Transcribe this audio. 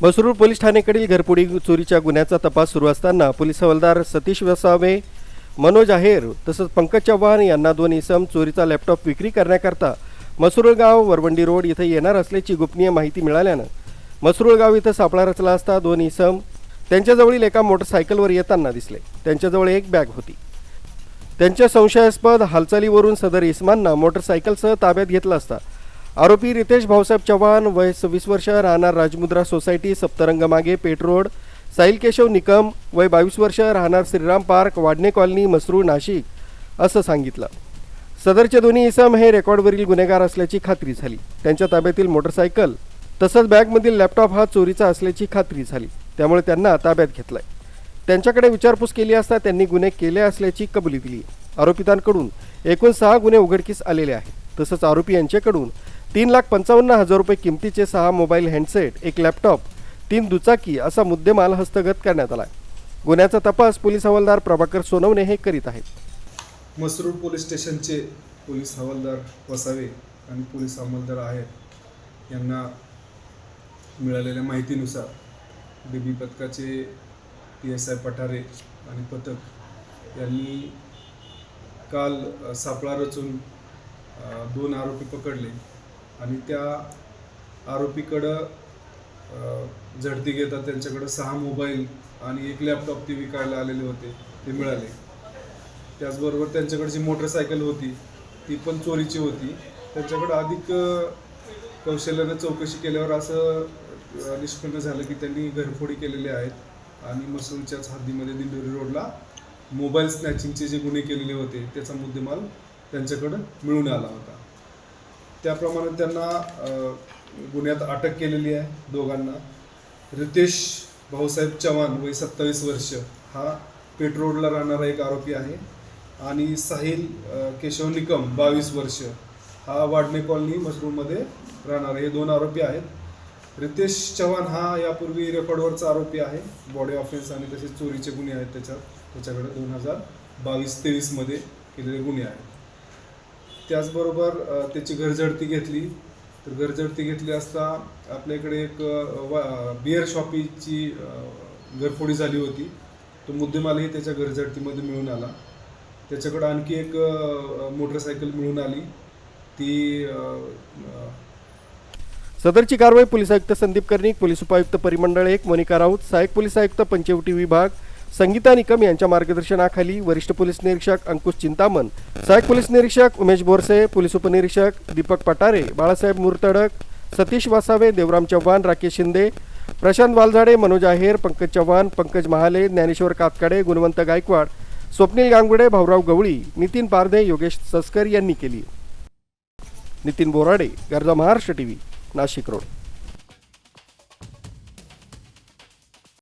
Masroor police ठाणेकडील घरपुडी चोरीच्या गुन्ह्याचा तपास सुरू असताना पोलीस हवालदार सतीश वसावे मनोज आहेर तसंच पंकज चव्हाण यांना दोन इसम चोरीचा लॅपटॉप विक्री करण्याकरता मसरूळगाव वरवंडी रोड इथं येणार असल्याची गोपनीय माहिती मिळाल्यानं मसरूळगाव इथं सापळा रचला असता दोन इसम त्यांच्याजवळील एका मोटरसायकलवर येताना दिसले. त्यांच्याजवळ एक बॅग होती. त्यांच्या संशयास्पद हालचालीवरून सदर इस्मांना मोटरसायकलसह ताब्यात घेतला असता आरोपी रितेश भाऊसाहेब चव्हाण वय सव्वीस वर्ष राहणार राजमुद्रा सोसायटी सप्तरंगमागे पेट पेठ रोड साहिल केशव निकम वय बावीस वर्ष राहणार श्रीराम पार्क वाडणे कॉलनी मसरू नाशिक असं सांगितलं. सदरचे दोन्ही इसम हे रेकॉर्डवरील गुन्हेगार असल्याची खात्री झाली. त्यांच्या ताब्यातील मोटरसायकल तसंच बॅगमधील लॅपटॉप हा चोरीचा असल्याची खात्री झाली. त्यामुळे त्यांना ताब्यात घेतलंय. त्यांच्याकडे विचारपूस केली असता त्यांनी गुन्हे केले असल्याची कबुली दिली. आरोपितांकडून एकूण सहा गुन्हे उघडकीस आलेले आहेत. तसंच आरोपी यांच्याकडून तीन लाख पंचावन्न हजार रुपये किमतीचे सहा मोबाईल हँडसेट एक लॅपटॉप तीन दुचाकी असा मुद्देमाल हस्तगत करण्यात आला गुन्ह्याचा तपास पोलीस हवालदार प्रभाकर सोनवणे हे करीत आहेत. मसरूड पोलीस स्टेशनचे पोलीस हवालदार वसावे आणि पोलीस अंमलदार आहेत यांना मिळालेल्या माहितीनुसार डी बी पथकाचे पी एस आय पठारे आणि पथक यांनी काल सापळा रचून दोन आरोपी पकडले. आणि त्या आरोपीकडं झडती घेतात त्यांच्याकडं सहा मोबाईल आणि एक लॅपटॉप ते विकायला आलेले होते ते मिळाले. त्याचबरोबर त्यांच्याकडे जी मोटरसायकल होती ती पण चोरीची होती. त्यांच्याकडं अधिक कौशल्यानं चौकशी केल्यावर असं निष्पन्न झालं की त्यांनी घरफोडी केलेले आहेत आणि मसूरच्याच हद्दीमध्ये दिंडोरी रोडला मोबाईल स्नॅचिंगचे जे गुन्हे केलेले होते त्याचा मुद्देमाल त्यांच्याकडं मिळून आला होता. त्याप्रमाणे त्यांना गुन्ह्यात अटक केलेली आहे दोघांना. रितेश भाऊसाहेब चव्हाण वय सत्तावीस वर्ष हा पेट रोडला राहणारा एक आरोपी आहे. आणि साहिल केशव निकम बावीस वर्ष हा वाडणे कॉलनी मशरूममध्ये राहणारे हे दोन आरोपी आहेत. रितेश चव्हाण हा यापूर्वी रेकॉर्डवरचा आरोपी आहे. बॉडी ऑफेन्स आणि तसेच चोरीचे गुन्हे आहेत त्याच्यात. त्याच्याकडे दोन हजार बावीस तेवीसमध्ये केलेले गुन्हे आहेत. त्याचबरोबर त्याची घरझडती घेतली. तर घरझडती घेतली असता आपल्याकडे एक वा- बिअर शॉपीची घरफोडी झाली होती. तो मुद्देमालही त्याच्या घरझडतीमध्ये मिळून आला. त्याच्याकडे आणखी एक मोटरसायकल मिळून आली. ती सदरची कारवाई पोलीस आयुक्त संदीप कर्णिक पोलीस उपायुक्त परिमंडळ एक मोनिका राऊत सहाय्यक पोलीस आयुक्त पंचवटी विभाग संगीता निकम यांच्या मार्गदर्शनाखाली वरिष्ठ पोलीस निरीक्षक अंकुश चिंतामन सहाय्यक पोलीस निरीक्षक उमेश बोरसे पोलीस उपनिरीक्षक दीपक पटारे बाळासाहेब मुरतडक सतीश वासावे देवराम चव्हाण राकेश शिंदे प्रशांत वालझाडे मनोज आहेर पंकज चव्हाण पंकज महाले ज्ञानेश्वर कातकाडे गुणवंत गायकवाड स्वप्नील गांगुडे भाऊराव गवळी नितीन पारधे योगेश सस्कर यांनी केली. नितीन बोराडे गरजा महाराष्ट्र टीव्ही नाशिक रोड.